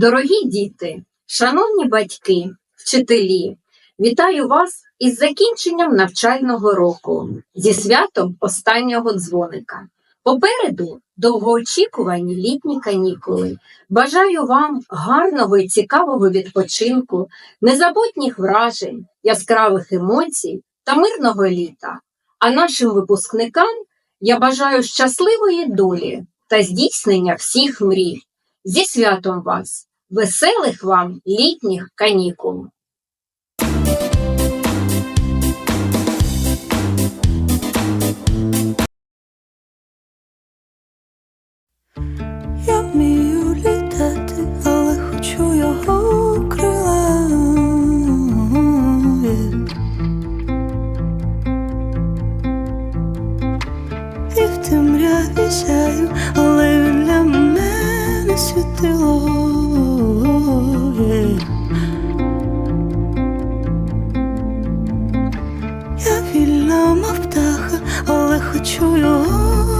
Дорогі діти, шановні батьки, вчителі, вітаю вас із закінченням навчального року, зі святом останнього дзвоника. Попереду довгоочікувані літні канікули. Бажаю вам гарного і цікавого відпочинку, незабутніх вражень, яскравих емоцій та мирного літа. А нашим випускникам я бажаю щасливої долі та здійснення всіх мрій. Зі святом вас! Веселих вам літніх канікул! Я вмію літати, але хочу його крила. І в але світило. Я вільна, мов птаха, але хочу його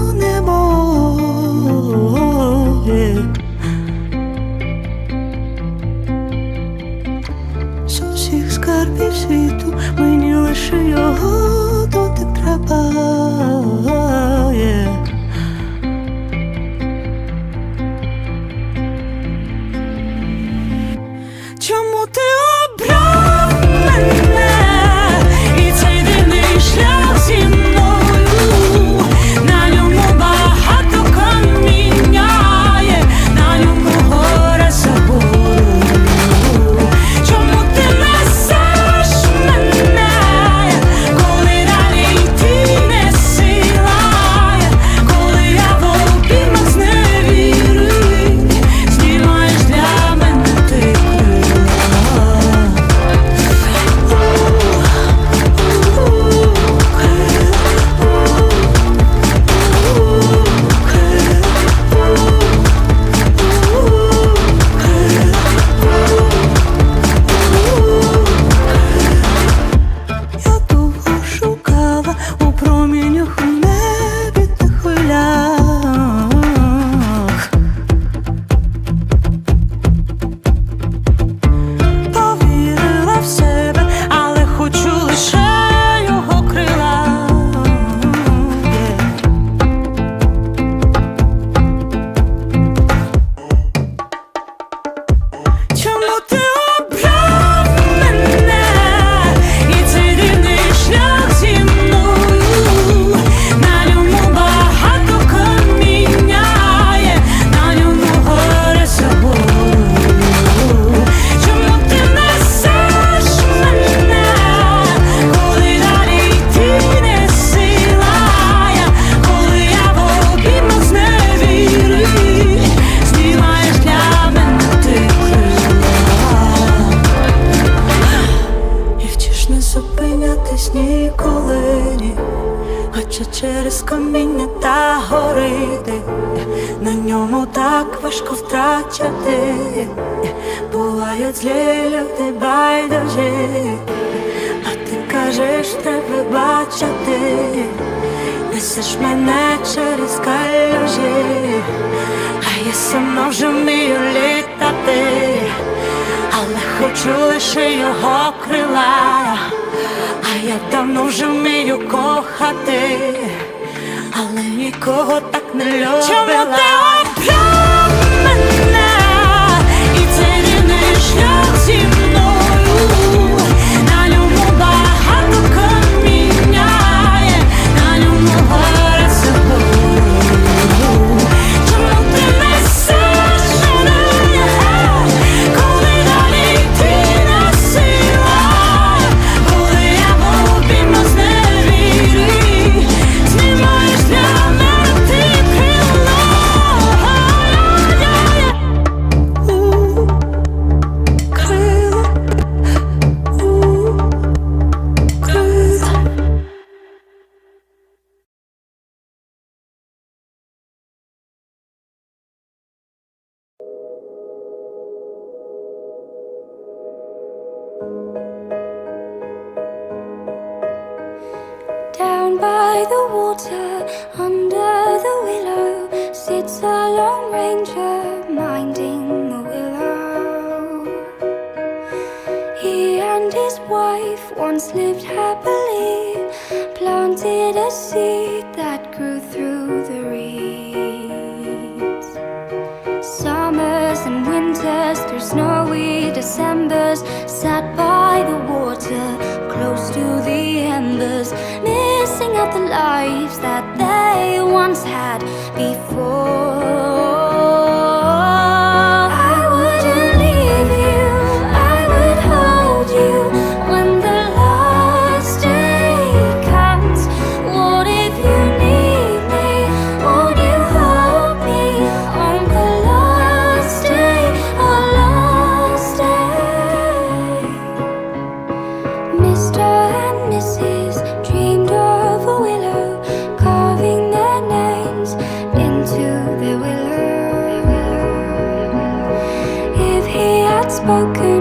На ньому так важко втрачати. Бувають злі люди байдужі А ти кажеш, треба бачити. Несеш мене через калюжі. А я сама вже вмію літати. Але хочу лише його крила, а я давно вже вмію кохати, але нікого так не любила. Чому ти обрав мене down by the water, under the willow, sits a long ranger minding the willow. He and his wife once lived happily, planted a seed spoken,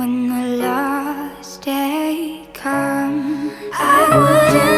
when the last day comes. I